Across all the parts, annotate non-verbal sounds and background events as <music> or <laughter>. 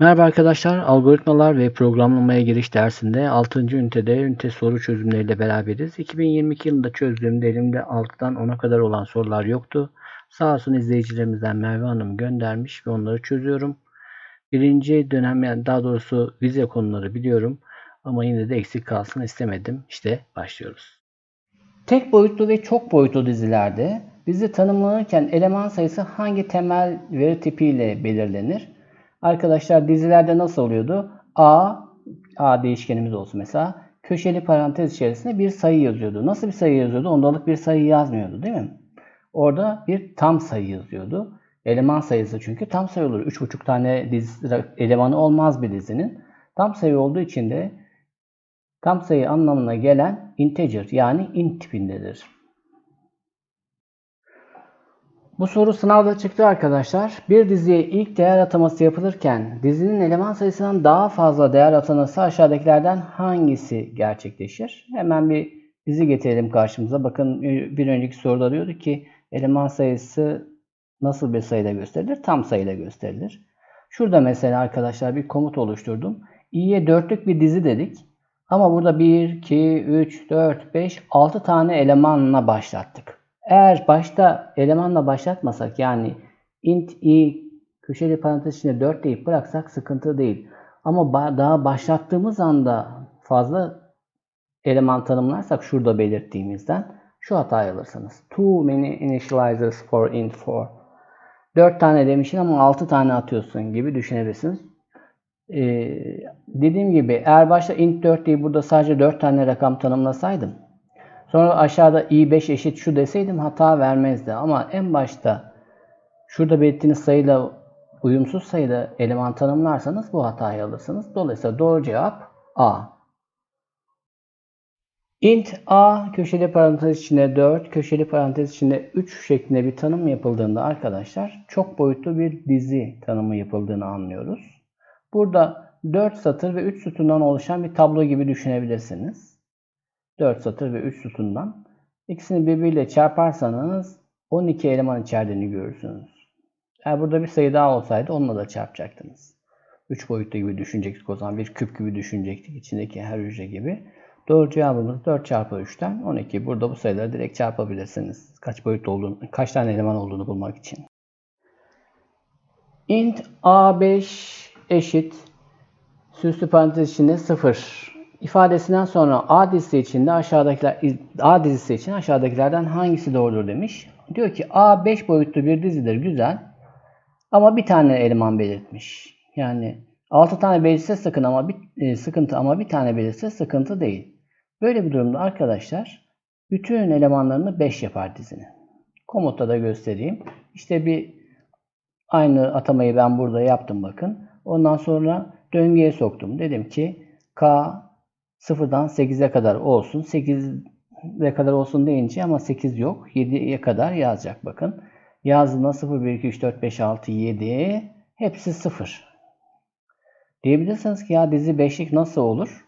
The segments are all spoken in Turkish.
Merhaba arkadaşlar, Algoritmalar ve Programlamaya Giriş dersinde 6. ünitede ünite soru çözümleriyle beraberiz. 2022 yılında çözdüğümde elimde 6'dan 10'a kadar olan sorular yoktu. Sağ olsun izleyicilerimizden Merve Hanım göndermiş ve onları çözüyorum. Birinci dönem yani daha doğrusu vize konuları biliyorum ama yine de eksik kalsın istemedim. İşte başlıyoruz. Tek boyutlu ve çok boyutlu dizilerde dizi tanımlanırken eleman sayısı hangi temel veri tipiyle belirlenir? Arkadaşlar dizilerde nasıl oluyordu? A, A değişkenimiz olsun mesela. Köşeli parantez içerisinde bir sayı yazıyordu. Nasıl bir sayı yazıyordu? Ondalık bir sayı yazmıyordu değil mi? Orada bir tam sayı yazıyordu. Eleman sayısı çünkü tam sayı olur. 3,5 tane diz, elemanı olmaz bir dizinin. Tam sayı olduğu için de tam sayı anlamına gelen integer yani int tipindedir. Bu soru sınavda çıktı arkadaşlar. Bir diziye ilk değer ataması yapılırken dizinin eleman sayısından daha fazla değer atanırsa aşağıdakilerden hangisi gerçekleşir? Hemen bir dizi getirelim karşımıza. Bakın bir önceki soruda diyordu ki eleman sayısı nasıl bir sayıda gösterilir? Tam sayıda gösterilir. Şurada mesela arkadaşlar bir komut oluşturdum. i'ye dörtlük bir dizi dedik. Ama burada 1, 2, 3, 4, 5, 6 tane elemanla başlattık. Eğer başta elemanla başlatmasak yani int i köşeli parantez içinde 4 deyip bıraksak sıkıntı değil. Ama daha başlattığımız anda fazla eleman tanımlarsak şurada belirttiğimizden şu hatayı alırsınız. Too many initializers for int 4. 4 tane demişsin ama 6 tane atıyorsun gibi düşünebilirsiniz. Ee, dediğim gibi eğer başta int 4 deyip burada sadece 4 tane rakam tanımlasaydım Sonra aşağıda i5 eşit şu deseydim hata vermezdi. Ama en başta şurada belirttiğiniz sayıyla uyumsuz sayıda eleman tanımlarsanız bu hatayı alırsınız. Dolayısıyla doğru cevap A. int a köşeli parantez içinde 4, köşeli parantez içinde 3 şeklinde bir tanım yapıldığında arkadaşlar çok boyutlu bir dizi tanımı yapıldığını anlıyoruz. Burada 4 satır ve 3 sütundan oluşan bir tablo gibi düşünebilirsiniz. 4 satır ve 3 sütundan. İkisini birbiriyle çarparsanız 12 eleman içerdiğini görürsünüz. Eğer burada bir sayı daha olsaydı onunla da çarpacaktınız. 3 boyutlu gibi düşünecektik o zaman. Bir küp gibi düşünecektik içindeki her hücre gibi. Doğru cevabımız 4 çarpı 3'ten 12. Burada bu sayıları direkt çarpabilirsiniz. Kaç boyutlu olduğunu, kaç tane eleman olduğunu bulmak için. int a5 eşit süslü parantez içinde 0 ifadesinden sonra A dizisi içinde aşağıdakiler A dizisi için aşağıdakilerden hangisi doğrudur demiş. Diyor ki A 5 boyutlu bir dizidir güzel. Ama bir tane eleman belirtmiş. Yani 6 tane belirse sıkın ama bir, e, sıkıntı ama bir tane belirse sıkıntı değil. Böyle bir durumda arkadaşlar bütün elemanlarını 5 yapar dizinin. Komutta da göstereyim. İşte bir aynı atamayı ben burada yaptım bakın. Ondan sonra döngüye soktum. Dedim ki K Sıfırdan 8'e kadar olsun. 8'e kadar olsun deyince ama 8 yok. 7'ye kadar yazacak bakın. Yazdığında 0, 1, 2, 3, 4, 5, 6, 7 hepsi 0. Diyebilirsiniz ki ya dizi 5'lik nasıl olur?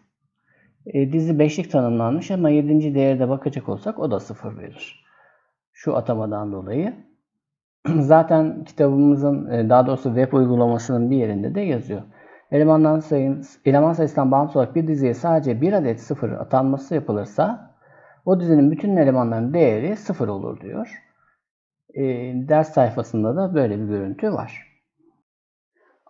E, dizi 5'lik tanımlanmış ama 7. değerde bakacak olsak o da 0 verir. Şu atamadan dolayı. <clears throat> Zaten kitabımızın e, daha doğrusu web uygulamasının bir yerinde de yazıyor. Elemandan sayın, eleman sayısından bağımsız olarak bir diziye sadece bir adet sıfır atanması yapılırsa o dizinin bütün elemanların değeri sıfır olur diyor. E, ders sayfasında da böyle bir görüntü var.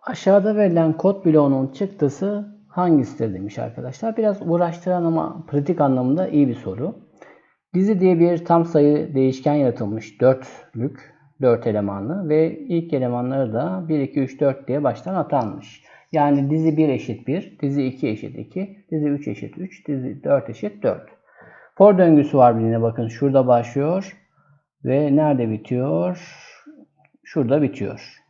Aşağıda verilen kod bloğunun çıktısı hangisidir demiş arkadaşlar. Biraz uğraştıran ama pratik anlamında iyi bir soru. Dizi diye bir tam sayı değişken yaratılmış dörtlük, dört elemanlı ve ilk elemanları da 1, 2, 3, 4 diye baştan atanmış. Yani dizi 1 eşit 1, dizi 2 eşit 2, dizi 3 eşit 3, dizi 4 eşit 4. For döngüsü var birine bakın. Şurada başlıyor ve nerede bitiyor? Şurada bitiyor.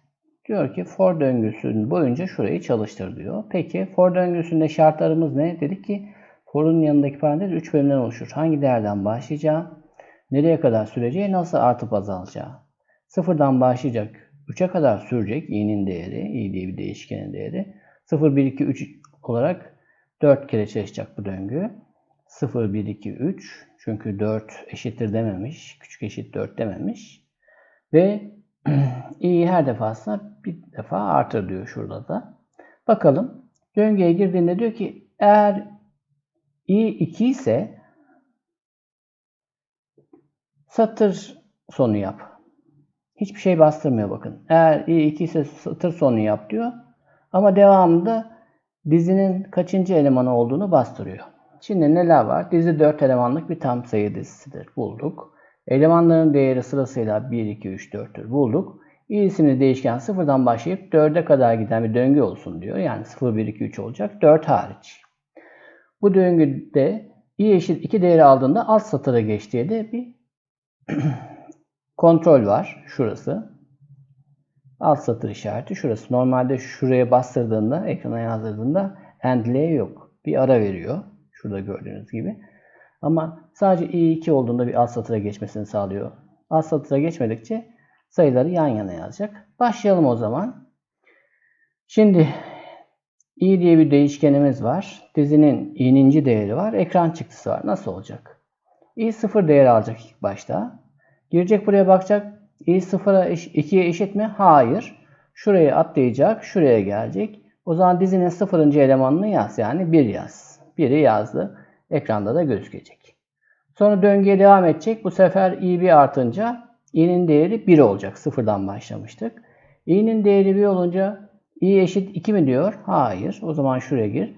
Diyor ki for döngüsünün boyunca şurayı çalıştır diyor. Peki for döngüsünde şartlarımız ne? Dedik ki for'un yanındaki parantez 3 bölümden oluşur. Hangi değerden başlayacağı, nereye kadar süreceği, nasıl artıp azalacağı. Sıfırdan başlayacak 3'e kadar sürecek i'nin değeri, i diye bir değişkenin değeri. 0, 1, 2, 3 olarak 4 kere çalışacak bu döngü. 0, 1, 2, 3. Çünkü 4 eşittir dememiş. Küçük eşit 4 dememiş. Ve <clears throat> i'yi her defasında bir defa artır diyor şurada da. Bakalım. Döngüye girdiğinde diyor ki eğer i 2 ise satır sonu yap. Hiçbir şey bastırmıyor bakın. Eğer i 2 ise satır sonu yap diyor. Ama devamında dizinin kaçıncı elemanı olduğunu bastırıyor. Şimdi neler var? Dizi 4 elemanlık bir tam sayı dizisidir. Bulduk. Elemanların değeri sırasıyla 1, 2, 3, 4'tür. Bulduk. i isimli değişken sıfırdan başlayıp 4'e kadar giden bir döngü olsun diyor. Yani 0, 1, 2, 3 olacak. 4 hariç. Bu döngüde i eşit 2 değeri aldığında alt satıra geç de bir <clears throat> kontrol var. Şurası. Alt satır işareti şurası. Normalde şuraya bastırdığında, ekrana yazdırdığında end L yok. Bir ara veriyor. Şurada gördüğünüz gibi. Ama sadece i2 olduğunda bir alt satıra geçmesini sağlıyor. Alt satıra geçmedikçe sayıları yan yana yazacak. Başlayalım o zaman. Şimdi i diye bir değişkenimiz var. Dizinin i'ninci değeri var. Ekran çıktısı var. Nasıl olacak? i 0 değeri alacak ilk başta. Girecek buraya bakacak. i 0'a 2'ye eşit mi? Hayır. Şuraya atlayacak. Şuraya gelecek. O zaman dizinin sıfırıncı elemanını yaz. Yani 1 yaz. 1'i yazdı. Ekranda da gözükecek. Sonra döngüye devam edecek. Bu sefer i1 artınca i'nin değeri 1 olacak. Sıfırdan başlamıştık. i'nin değeri 1 olunca i eşit 2 mi diyor? Hayır. O zaman şuraya gir.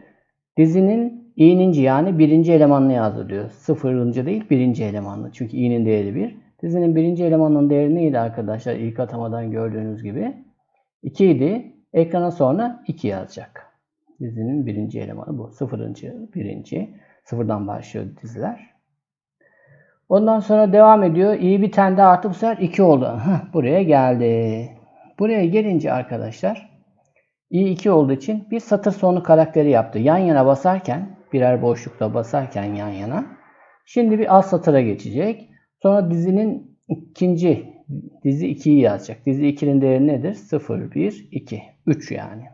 Dizinin i'ninci yani birinci elemanını yazdı diyor. Sıfırıncı değil birinci elemanlı. Çünkü i'nin değeri 1. Dizinin birinci elemanının değeri neydi arkadaşlar? İlk atamadan gördüğünüz gibi. 2 idi. Ekrana sonra 2 yazacak. Dizinin birinci elemanı bu. Sıfırıncı, birinci. Sıfırdan başlıyor diziler. Ondan sonra devam ediyor. İyi bir tane daha arttı. Bu sefer 2 oldu. Heh, buraya geldi. Buraya gelince arkadaşlar i 2 olduğu için bir satır sonu karakteri yaptı. Yan yana basarken birer boşlukta basarken yan yana. Şimdi bir alt satıra geçecek. Sonra dizinin ikinci dizi 2'yi yazacak. Dizi 2'nin değeri nedir? 0, 1, 2. 3 yani.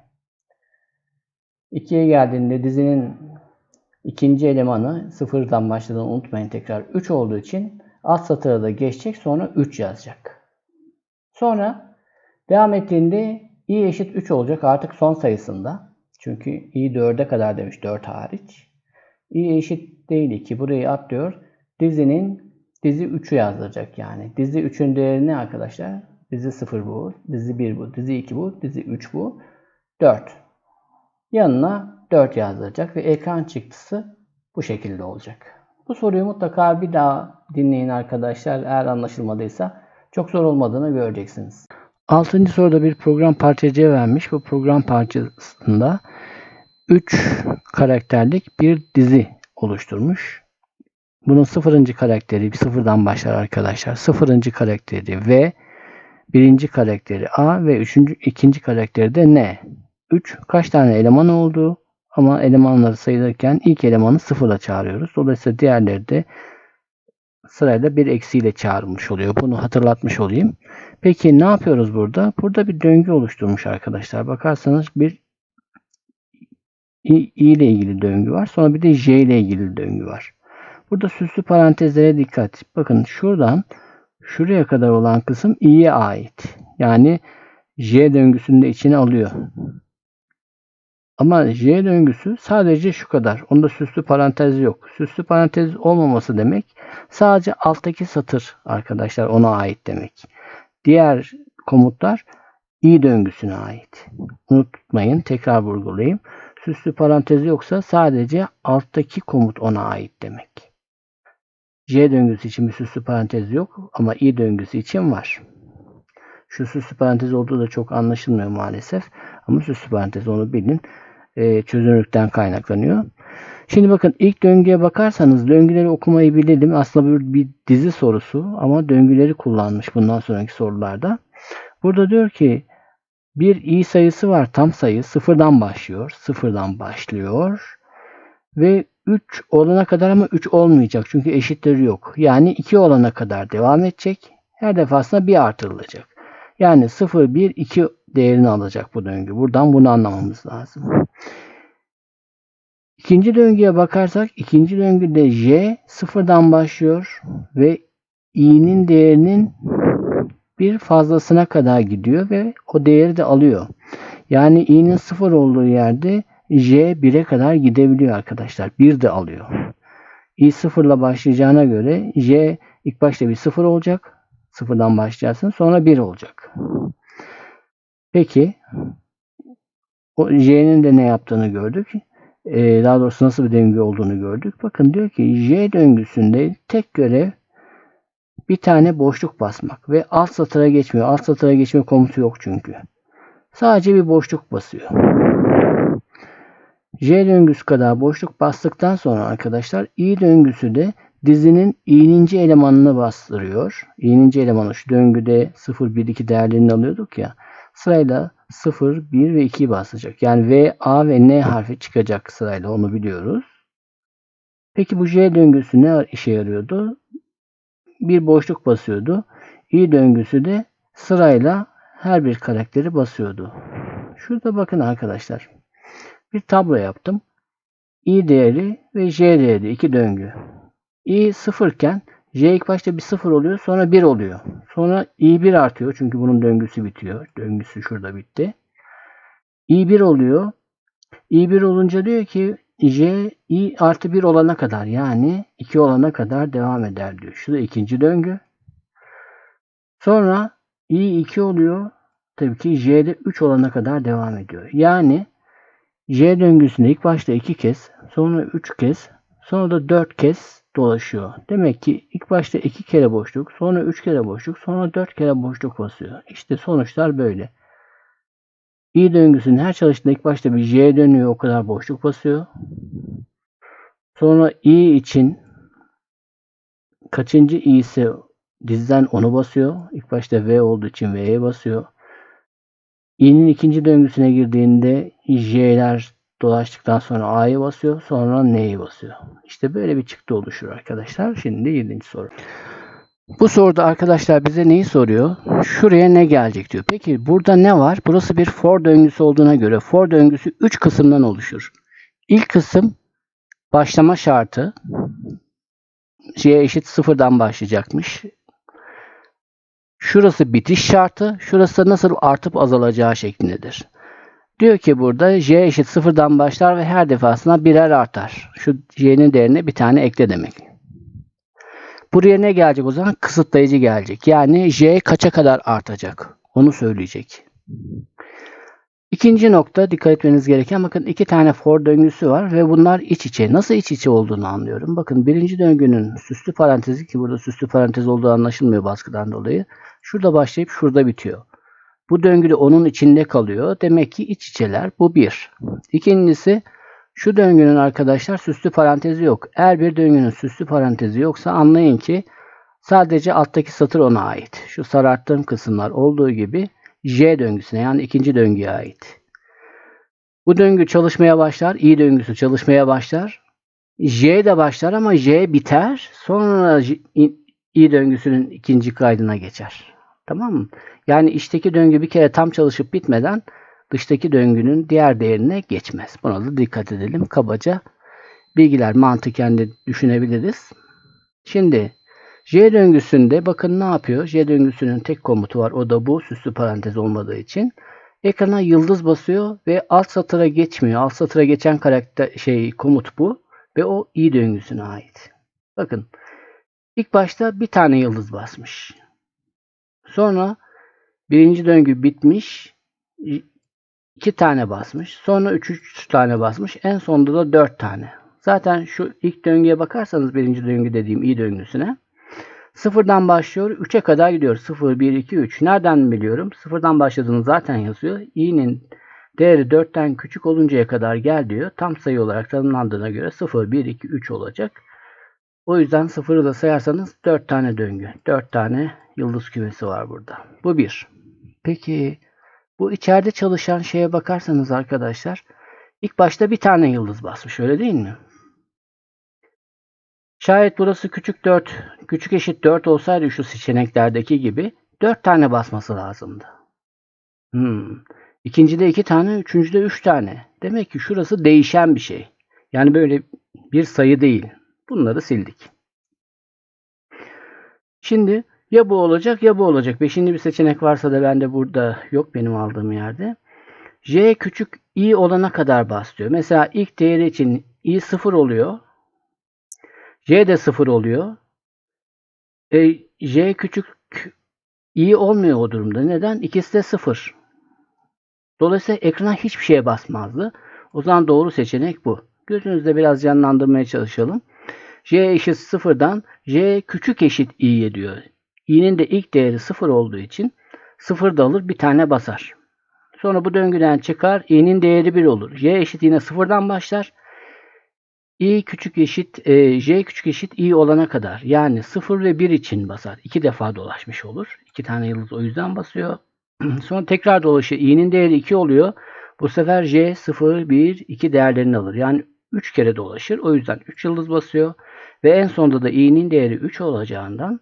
2'ye geldiğinde dizinin ikinci elemanı sıfırdan başladığını unutmayın tekrar 3 olduğu için alt satıra da geçecek sonra 3 yazacak. Sonra devam ettiğinde i eşit 3 olacak artık son sayısında. Çünkü i 4'e kadar demiş 4 hariç. i eşit değil 2 burayı atlıyor. Dizinin dizi 3'ü yazdıracak yani. Dizi 3'ün değeri ne arkadaşlar? Dizi 0 bu, dizi 1 bu, dizi 2 bu, dizi 3 bu. 4. Yanına 4 yazdıracak ve ekran çıktısı bu şekilde olacak. Bu soruyu mutlaka bir daha dinleyin arkadaşlar. Eğer anlaşılmadıysa çok zor olmadığını göreceksiniz. Altıncı soruda bir program parçacığı vermiş. Bu program parçasında 3 karakterlik bir dizi oluşturmuş. Bunun sıfırıncı karakteri bir sıfırdan başlar arkadaşlar. Sıfırıncı karakteri V, birinci karakteri A ve üçüncü, ikinci karakteri de N. 3 kaç tane eleman olduğu ama elemanları sayılırken ilk elemanı sıfırla çağırıyoruz. Dolayısıyla diğerleri de sırayla bir eksiyle çağrılmış oluyor. Bunu hatırlatmış olayım. Peki ne yapıyoruz burada? Burada bir döngü oluşturmuş arkadaşlar. Bakarsanız bir i ile ilgili döngü var. Sonra bir de j ile ilgili döngü var. Burada süslü parantezlere dikkat. Bakın şuradan şuraya kadar olan kısım i'ye ait. Yani j döngüsünü de içine alıyor. Ama J döngüsü sadece şu kadar. Onda süslü parantez yok. Süslü parantez olmaması demek sadece alttaki satır arkadaşlar ona ait demek. Diğer komutlar i döngüsüne ait. Unutmayın tekrar vurgulayayım. Süslü parantez yoksa sadece alttaki komut ona ait demek. J döngüsü için bir süslü parantez yok ama i döngüsü için var. Şu süslü parantez olduğu da çok anlaşılmıyor maalesef. Ama süslü parantez onu bilin e, çözünürlükten kaynaklanıyor. Şimdi bakın ilk döngüye bakarsanız döngüleri okumayı bilelim. Aslında bir, bir dizi sorusu ama döngüleri kullanmış bundan sonraki sorularda. Burada diyor ki bir i sayısı var tam sayı sıfırdan başlıyor. Sıfırdan başlıyor. Ve 3 olana kadar ama 3 olmayacak. Çünkü eşitleri yok. Yani 2 olana kadar devam edecek. Her defasında 1 artırılacak. Yani 0, 1, 2 değerini alacak bu döngü. Buradan bunu anlamamız lazım. İkinci döngüye bakarsak ikinci döngüde J sıfırdan başlıyor ve i'nin değerinin bir fazlasına kadar gidiyor ve o değeri de alıyor. Yani i'nin 0 olduğu yerde j 1'e kadar gidebiliyor arkadaşlar. 1 de alıyor. i 0 ile başlayacağına göre j ilk başta bir 0 olacak. Sıfırdan başlayacaksın. Sonra 1 olacak. Peki o j'nin de ne yaptığını gördük. Ee, daha doğrusu nasıl bir döngü olduğunu gördük. Bakın diyor ki j döngüsünde tek görev bir tane boşluk basmak ve alt satıra geçmiyor. Alt satıra geçme komutu yok çünkü. Sadece bir boşluk basıyor. J döngüsü kadar boşluk bastıktan sonra arkadaşlar i döngüsü de dizinin i'ninci elemanını bastırıyor. i'ninci elemanı şu döngüde 0, 1, 2 değerlerini alıyorduk ya. Sırayla 0, 1 ve 2'yi basacak. Yani V, A ve N harfi çıkacak sırayla onu biliyoruz. Peki bu J döngüsü ne işe yarıyordu? Bir boşluk basıyordu. i döngüsü de sırayla her bir karakteri basıyordu. Şurada bakın arkadaşlar. Bir tablo yaptım. i değeri ve j değeri iki döngü. i sıfırken j ilk başta bir sıfır oluyor sonra bir oluyor. Sonra i 1 artıyor çünkü bunun döngüsü bitiyor. Döngüsü şurada bitti. i 1 oluyor. i 1 olunca diyor ki j i artı 1 olana kadar yani 2 olana kadar devam eder diyor. Şurada ikinci döngü. Sonra i 2 oluyor. Tabii ki j'de 3 olana kadar devam ediyor. Yani J döngüsünde ilk başta 2 kez, sonra 3 kez, sonra da 4 kez dolaşıyor. Demek ki ilk başta 2 kere boşluk, sonra 3 kere boşluk, sonra 4 kere boşluk basıyor. İşte sonuçlar böyle. I döngüsünün her çalıştığında ilk başta bir J dönüyor, o kadar boşluk basıyor. Sonra I için kaçıncı I ise dizden onu basıyor. İlk başta V olduğu için V'ye basıyor. İ'nin ikinci döngüsüne girdiğinde j'ler dolaştıktan sonra a'yı basıyor. Sonra n'yi basıyor. İşte böyle bir çıktı oluşur arkadaşlar. Şimdi 7. soru. Bu soruda arkadaşlar bize neyi soruyor? Şuraya ne gelecek diyor. Peki burada ne var? Burası bir for döngüsü olduğuna göre for döngüsü 3 kısımdan oluşur. İlk kısım başlama şartı. J eşit sıfırdan başlayacakmış. Şurası bitiş şartı, şurası nasıl artıp azalacağı şeklindedir. Diyor ki burada j eşit sıfırdan başlar ve her defasında birer artar. Şu j'nin değerine bir tane ekle demek. Buraya ne gelecek o zaman? Kısıtlayıcı gelecek. Yani j kaça kadar artacak? Onu söyleyecek. İkinci nokta dikkat etmeniz gereken bakın iki tane for döngüsü var ve bunlar iç içe. Nasıl iç içe olduğunu anlıyorum. Bakın birinci döngünün süslü parantezi ki burada süslü parantez olduğu anlaşılmıyor baskıdan dolayı. Şurada başlayıp şurada bitiyor. Bu döngü de onun içinde kalıyor. Demek ki iç içeler. Bu bir. İkincisi şu döngünün arkadaşlar süslü parantezi yok. Eğer bir döngünün süslü parantezi yoksa anlayın ki sadece alttaki satır ona ait. Şu sararttığım kısımlar olduğu gibi J döngüsüne yani ikinci döngüye ait. Bu döngü çalışmaya başlar. I döngüsü çalışmaya başlar. J de başlar ama J biter. Sonra I döngüsünün ikinci kaydına geçer. Tamam mı? Yani içteki döngü bir kere tam çalışıp bitmeden dıştaki döngünün diğer değerine geçmez. Buna da dikkat edelim. Kabaca bilgiler mantıken de düşünebiliriz. Şimdi J döngüsünde bakın ne yapıyor? J döngüsünün tek komutu var. O da bu. Süslü parantez olmadığı için. Ekrana yıldız basıyor ve alt satıra geçmiyor. Alt satıra geçen karakter şey komut bu ve o i döngüsüne ait. Bakın ilk başta bir tane yıldız basmış. Sonra birinci döngü bitmiş. iki tane basmış. Sonra üç, üç tane basmış. En sonunda da dört tane. Zaten şu ilk döngüye bakarsanız birinci döngü dediğim i döngüsüne Sıfırdan başlıyor. 3'e kadar gidiyor. 0, 1, 2, 3. Nereden biliyorum? Sıfırdan başladığını zaten yazıyor. i'nin değeri 4'ten küçük oluncaya kadar gel diyor. Tam sayı olarak tanımlandığına göre 0, 1, 2, 3 olacak. O yüzden sıfırı da sayarsanız 4 tane döngü. 4 tane yıldız kümesi var burada. Bu bir. Peki bu içeride çalışan şeye bakarsanız arkadaşlar ilk başta bir tane yıldız basmış öyle değil mi? Şayet burası küçük 4, küçük eşit 4 olsaydı şu seçeneklerdeki gibi 4 tane basması lazımdı. Hmm. İkincide 2 tane, üçüncüde 3 tane. Demek ki şurası değişen bir şey. Yani böyle bir sayı değil. Bunları sildik. Şimdi ya bu olacak ya bu olacak. Beşinci bir seçenek varsa da bende burada yok benim aldığım yerde. J küçük i olana kadar bas diyor. Mesela ilk değeri için i 0 oluyor. J de 0 oluyor. E, J küçük i olmuyor o durumda. Neden? İkisi de 0. Dolayısıyla ekrana hiçbir şeye basmazdı. O zaman doğru seçenek bu. Gözünüzde biraz canlandırmaya çalışalım. J eşit 0'dan J küçük eşit i'ye diyor. i'nin de ilk değeri 0 olduğu için 0 da alır bir tane basar. Sonra bu döngüden çıkar. i'nin değeri 1 olur. J eşit yine 0'dan başlar. İ küçük eşit e, j küçük eşit i olana kadar yani 0 ve 1 için basar. İki defa dolaşmış olur. İki tane yıldız o yüzden basıyor. <clears throat> Sonra tekrar dolaşıyor. i'nin değeri 2 oluyor. Bu sefer j 0, 1, 2 değerlerini alır. Yani 3 kere dolaşır. O yüzden 3 yıldız basıyor. Ve en sonunda da i'nin değeri 3 olacağından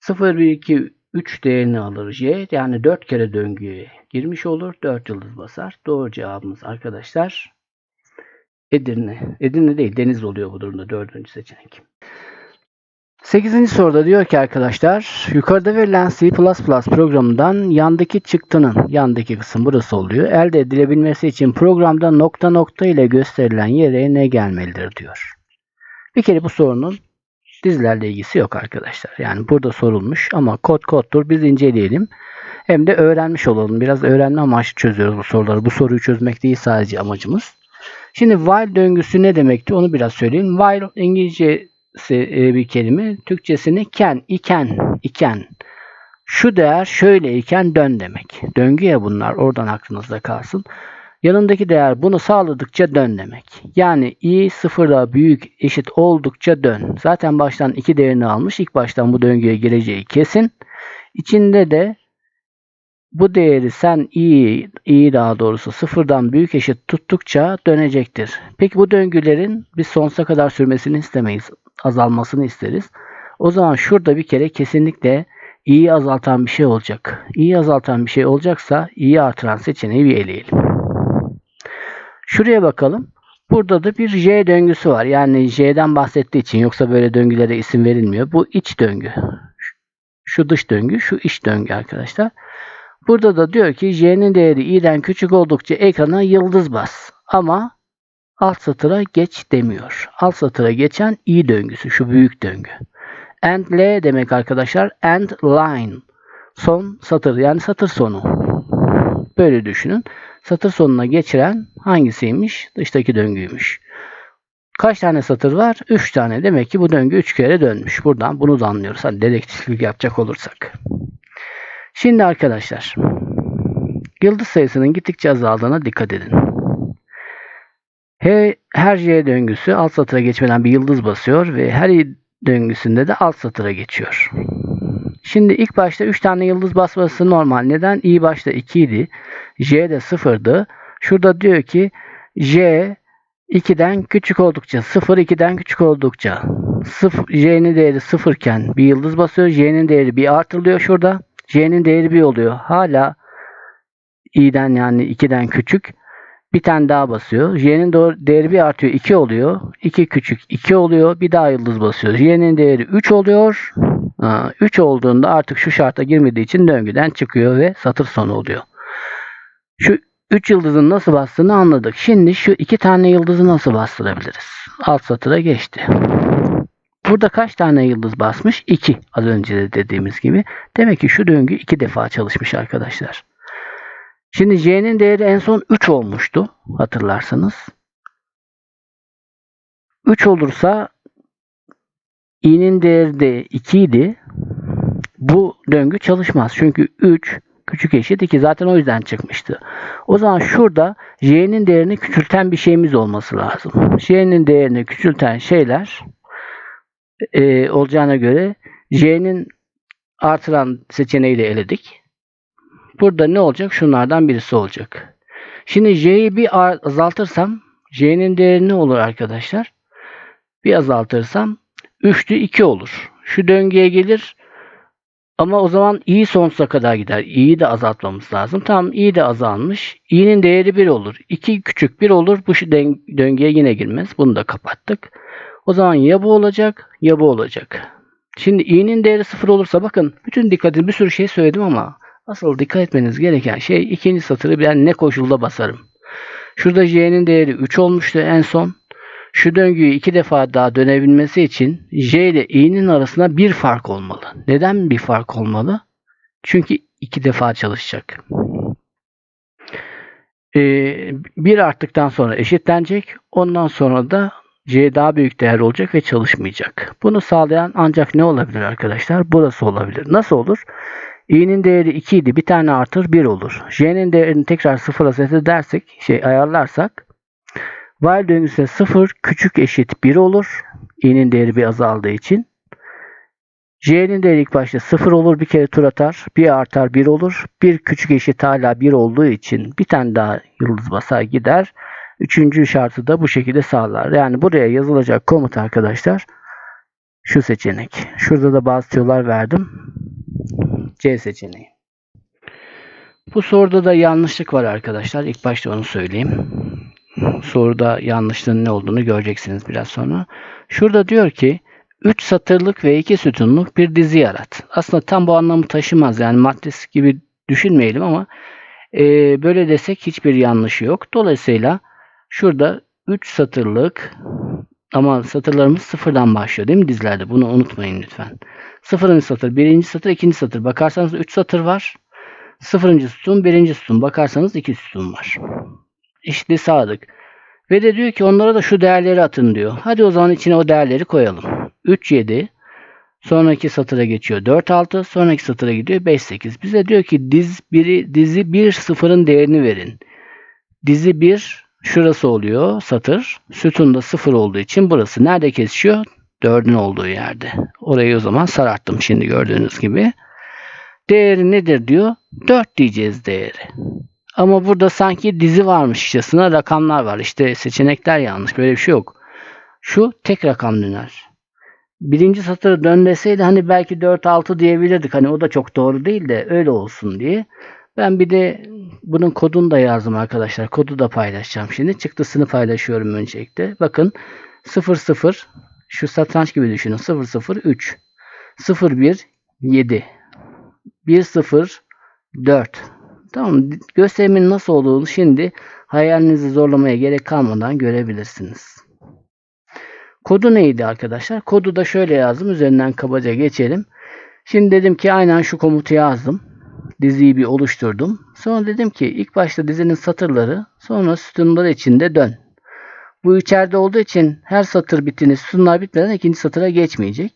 0, 1, 2, 3 değerini alır j. Yani 4 kere döngüye girmiş olur. 4 yıldız basar. Doğru cevabımız arkadaşlar Edirne. Edirne değil Deniz oluyor bu durumda dördüncü seçenek. 8. soruda diyor ki arkadaşlar yukarıda verilen C++ programından yandaki çıktının yandaki kısım burası oluyor. Elde edilebilmesi için programda nokta nokta ile gösterilen yere ne gelmelidir diyor. Bir kere bu sorunun dizilerle ilgisi yok arkadaşlar. Yani burada sorulmuş ama kod koddur biz inceleyelim. Hem de öğrenmiş olalım. Biraz öğrenme amaçlı çözüyoruz bu soruları. Bu soruyu çözmek değil sadece amacımız. Şimdi while döngüsü ne demekti onu biraz söyleyeyim. While İngilizcesi e, bir kelime. Türkçesini can, iken, iken. Şu değer şöyle iken dön demek. Döngü ya bunlar oradan aklınızda kalsın. Yanındaki değer bunu sağladıkça dön demek. Yani i sıfırda büyük eşit oldukça dön. Zaten baştan iki değerini almış. İlk baştan bu döngüye gireceği kesin. İçinde de bu değeri sen i, i daha doğrusu sıfırdan büyük eşit tuttukça dönecektir. Peki bu döngülerin biz sonsuza kadar sürmesini istemeyiz. Azalmasını isteriz. O zaman şurada bir kere kesinlikle i'yi azaltan bir şey olacak. i'yi azaltan bir şey olacaksa i'yi artıran seçeneği bir eleyelim. Şuraya bakalım. Burada da bir J döngüsü var. Yani J'den bahsettiği için yoksa böyle döngülere isim verilmiyor. Bu iç döngü. Şu dış döngü, şu iç döngü arkadaşlar. Burada da diyor ki J'nin değeri i'den küçük oldukça ekrana yıldız bas. Ama alt satıra geç demiyor. Alt satıra geçen i döngüsü. Şu büyük döngü. And L demek arkadaşlar. And line. Son satır yani satır sonu. Böyle düşünün. Satır sonuna geçiren hangisiymiş? Dıştaki döngüymüş. Kaç tane satır var? 3 tane. Demek ki bu döngü 3 kere dönmüş. Buradan bunu da anlıyoruz. Hani dedektiflik yapacak olursak. Şimdi arkadaşlar yıldız sayısının gittikçe azaldığına dikkat edin. Her J döngüsü alt satıra geçmeden bir yıldız basıyor ve her I döngüsünde de alt satıra geçiyor. Şimdi ilk başta 3 tane yıldız basması normal. Neden? I başta 2 idi. J de 0'dı. Şurada diyor ki J 2'den küçük oldukça 0 2'den küçük oldukça 0 J'nin değeri 0 iken bir yıldız basıyor. J'nin değeri bir artırılıyor şurada. J'nin değeri 1 oluyor. Hala i'den yani 2'den küçük. Bir tane daha basıyor. J'nin değeri 1 artıyor. 2 oluyor. 2 küçük 2 oluyor. Bir daha yıldız basıyor. J'nin değeri 3 oluyor. 3 olduğunda artık şu şarta girmediği için döngüden çıkıyor ve satır sonu oluyor. Şu 3 yıldızın nasıl bastığını anladık. Şimdi şu 2 tane yıldızı nasıl bastırabiliriz? Alt satıra geçti. Burada kaç tane yıldız basmış? 2. Az önce de dediğimiz gibi. Demek ki şu döngü 2 defa çalışmış arkadaşlar. Şimdi J'nin değeri en son 3 olmuştu. Hatırlarsanız. 3 olursa i'nin değeri de 2 idi. Bu döngü çalışmaz. Çünkü 3 küçük eşit 2 zaten o yüzden çıkmıştı. O zaman şurada j'nin değerini küçülten bir şeyimiz olması lazım. j'nin değerini küçülten şeyler e, olacağına göre J'nin artıran seçeneğiyle eledik. Burada ne olacak? Şunlardan birisi olacak. Şimdi J'yi bir azaltırsam J'nin değeri ne olur arkadaşlar? Bir azaltırsam 3'lü 2 olur. Şu döngüye gelir ama o zaman i sonsuza kadar gider. i'yi de azaltmamız lazım. Tamam i de azalmış. i'nin değeri 1 olur. 2 küçük 1 olur. Bu döngüye yine girmez. Bunu da kapattık. O zaman ya bu olacak ya bu olacak. Şimdi i'nin değeri 0 olursa bakın bütün dikkatini bir sürü şey söyledim ama Asıl dikkat etmeniz gereken şey ikinci satırı ben ne koşulda basarım. Şurada J'nin değeri 3 olmuştu en son. Şu döngüyü iki defa daha dönebilmesi için J ile i'nin arasında bir fark olmalı. Neden bir fark olmalı? Çünkü iki defa çalışacak. Ee, bir arttıktan sonra eşitlenecek. Ondan sonra da C daha büyük değer olacak ve çalışmayacak. Bunu sağlayan ancak ne olabilir arkadaşlar? Burası olabilir. Nasıl olur? i'nin değeri 2 idi. Bir tane artır 1 olur. J'nin değerini tekrar sıfıra set edersek, şey ayarlarsak while döngüsü 0 küçük eşit 1 olur. i'nin değeri bir azaldığı için. J'nin değeri ilk başta 0 olur. Bir kere tur atar. Bir artar 1 olur. Bir küçük eşit hala 1 olduğu için bir tane daha yıldız basar gider. Üçüncü şartı da bu şekilde sağlar. Yani buraya yazılacak komut arkadaşlar şu seçenek. Şurada da bazı tüyolar verdim. C seçeneği. Bu soruda da yanlışlık var arkadaşlar. İlk başta onu söyleyeyim. Soruda yanlışlığın ne olduğunu göreceksiniz biraz sonra. Şurada diyor ki 3 satırlık ve 2 sütunluk bir dizi yarat. Aslında tam bu anlamı taşımaz. Yani maddesi gibi düşünmeyelim ama e, böyle desek hiçbir yanlışı yok. Dolayısıyla şurada 3 satırlık ama satırlarımız sıfırdan başlıyor değil mi dizilerde? Bunu unutmayın lütfen. Sıfırıncı satır, birinci satır, ikinci satır. Bakarsanız 3 satır var. Sıfırıncı sütun, birinci sütun. Bakarsanız 2 sütun var. İşte sadık. Ve de diyor ki onlara da şu değerleri atın diyor. Hadi o zaman içine o değerleri koyalım. 3, 7. Sonraki satıra geçiyor 4, 6. Sonraki satıra gidiyor 5, 8. Bize diyor ki diz biri, dizi 1, sıfırın değerini verin. Dizi 1 şurası oluyor satır. Sütunda 0 olduğu için burası. Nerede kesişiyor? 4'ün olduğu yerde. Orayı o zaman sararttım şimdi gördüğünüz gibi. Değeri nedir diyor? 4 diyeceğiz değeri. Ama burada sanki dizi varmışçasına rakamlar var. İşte seçenekler yanlış. Böyle bir şey yok. Şu tek rakam döner. Birinci satırı dön deseydi hani belki 4-6 diyebilirdik. Hani o da çok doğru değil de öyle olsun diye. Ben bir de bunun kodunu da yazdım arkadaşlar. Kodu da paylaşacağım şimdi. Çıktısını paylaşıyorum öncelikle. Bakın 00 şu satranç gibi düşünün. 003 01 7 10 4 Tamam gösterimin nasıl olduğunu şimdi hayalinizi zorlamaya gerek kalmadan görebilirsiniz. Kodu neydi arkadaşlar? Kodu da şöyle yazdım. Üzerinden kabaca geçelim. Şimdi dedim ki aynen şu komutu yazdım. Diziyi bir oluşturdum. Sonra dedim ki ilk başta dizinin satırları sonra sütunları içinde dön. Bu içeride olduğu için her satır bittiğinde sütunlar bitmeden ikinci satıra geçmeyecek.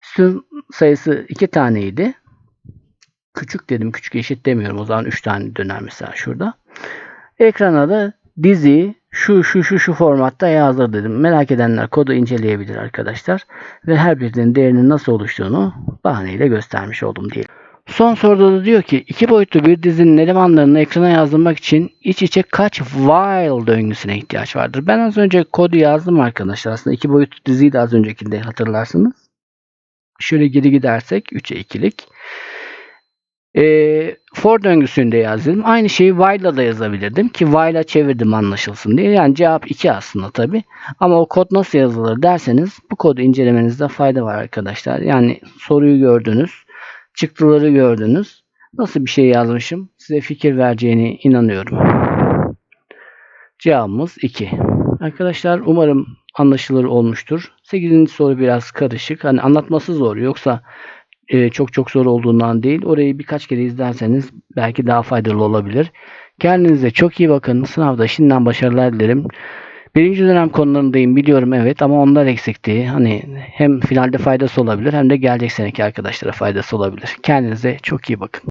Sütun sayısı iki taneydi. Küçük dedim. Küçük eşit demiyorum. O zaman 3 tane döner mesela şurada. Ekrana da dizi şu şu şu şu formatta yazdır dedim. Merak edenler kodu inceleyebilir arkadaşlar. Ve her birinin değerinin nasıl oluştuğunu bahaneyle göstermiş oldum diyelim. Son soruda da diyor ki iki boyutlu bir dizinin elemanlarını ekrana yazdırmak için iç içe kaç while döngüsüne ihtiyaç vardır? Ben az önce kodu yazdım arkadaşlar. Aslında iki boyutlu diziyi de az öncekinde hatırlarsınız. Şöyle geri gidersek 3'e 2'lik. E, for döngüsünde yazdım. Aynı şeyi while'la da yazabilirdim ki while'a çevirdim anlaşılsın diye. Yani cevap 2 aslında tabi. Ama o kod nasıl yazılır derseniz bu kodu incelemenizde fayda var arkadaşlar. Yani soruyu gördünüz. Çıktıları gördünüz. Nasıl bir şey yazmışım size fikir vereceğine inanıyorum. Cevabımız 2. Arkadaşlar umarım anlaşılır olmuştur. 8. soru biraz karışık. Hani anlatması zor. Yoksa e, çok çok zor olduğundan değil. Orayı birkaç kere izlerseniz belki daha faydalı olabilir. Kendinize çok iyi bakın. Sınavda şimdiden başarılar dilerim. Birinci dönem konularındayım biliyorum evet ama onlar eksikti. Hani hem finalde faydası olabilir hem de gelecek seneki arkadaşlara faydası olabilir. Kendinize çok iyi bakın.